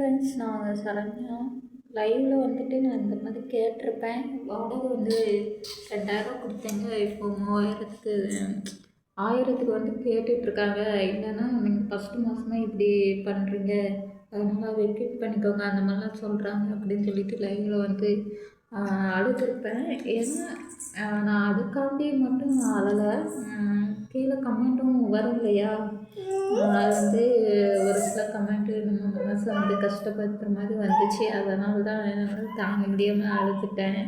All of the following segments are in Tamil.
ஃப்ரெண்ட்ஸ் நான் வந்து சரண்யா. லைவில் வந்துட்டு நான் இந்த மாதிரி கேட்டிருப்பேன். வாடகை வந்து ரெண்டாயிரம் கொடுத்தேங்க இப்போ மூவாயிரத்துக்கு ஆயிரத்துக்கு வந்து கேட்டுட்ருக்காங்க. இல்லைன்னா நீங்கள் ஃபஸ்ட்டு மாதமே இப்படி பண்ணுறீங்க அதனால் வெக்கேட் பண்ணிக்கோங்க அந்த மாதிரிலாம் சொல்கிறாங்க அப்படின்னு சொல்லிட்டு லைவில் வந்து அழுதுருப்பேன். ஏன்னா நான் அதுக்காண்டி மட்டும் நான் அழலை கீழே கமெண்ட்டும் வரும் இல்லையா? அது வந்து ஒரு சில கமெண்ட்டு நம்ம மனசை வந்து கஷ்டப்படுத்துகிற மாதிரி வந்துச்சு. அதனால தான் என்னால் தாங்க முடியாமல் அழுதுட்டேன்.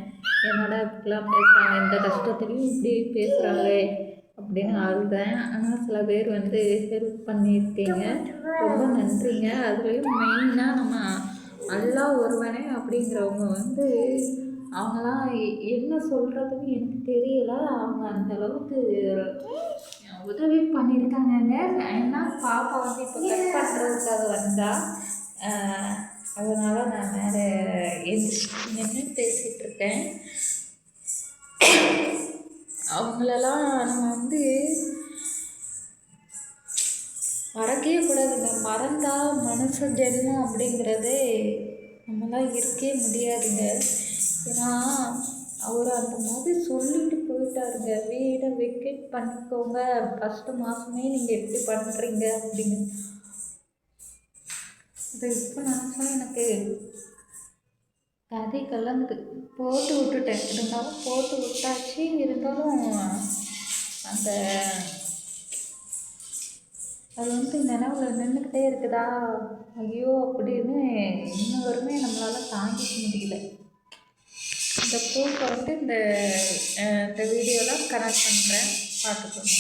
என்னடா இப்படிலாம் பேசுகிறாங்க இந்த கஷ்டத்துலேயும் இப்படி பேசுகிறாங்களே அப்படின்னு அழுதேன். ஆனால் சில பேர் வந்து ஹெல்ப் பண்ணியிருக்கீங்க. ரொம்ப நன்றிங்க. அதுலேயும் மெயினாக நம்ம அல்லா ஒருவனே அப்படிங்கிறவங்க வந்து அவங்களாம் என்ன சொல்கிறதுன்னு எனக்கு தெரியல. அவங்க அந்த அளவுக்கு உதவி பண்ணியிருக்காங்கங்க. ஏன்னா பாப்பா வந்து இப்போ கட் பண்ணுறதுக்காக வந்தால் அதனால் நான் வேறு எந்திரிச்சு நின்று பேசிகிட்டு இருக்கேன் அவங்களெல்லாம் நம்ம வந்து மறக்கவே கூடாதுங்க. மறந்தால் மனசு ஜென்மம் அப்படிங்கிறதே நம்மளாம் இருக்கவே முடியாதுங்க. ஏன்னா அவர் அந்த மாதிரி சொல்லிட்டு போயிட்டாருங்க. வீடை வெக்கேட் பண்ணிக்கோங்க. ஃபஸ்ட்டு மாதமே நீங்கள் எப்படி பண்ணுறீங்க அப்படின்னு. அதை இப்போ நினச்சா எனக்கு கதை கலந்து போட்டு விட்டுட்டேன். இருந்தாலும் போட்டு விட்டாச்சு. இருந்தாலும் அந்த அது வந்து நினைவில் நின்றுக்கிட்டே இருக்குதா? ஐயோ அப்படின்னு இந்த ப்ரூஃபை வந்து இந்த இந்த வீடியோவில் கனெக்ட் பண்ணுறேன் பார்த்துக்கோங்க.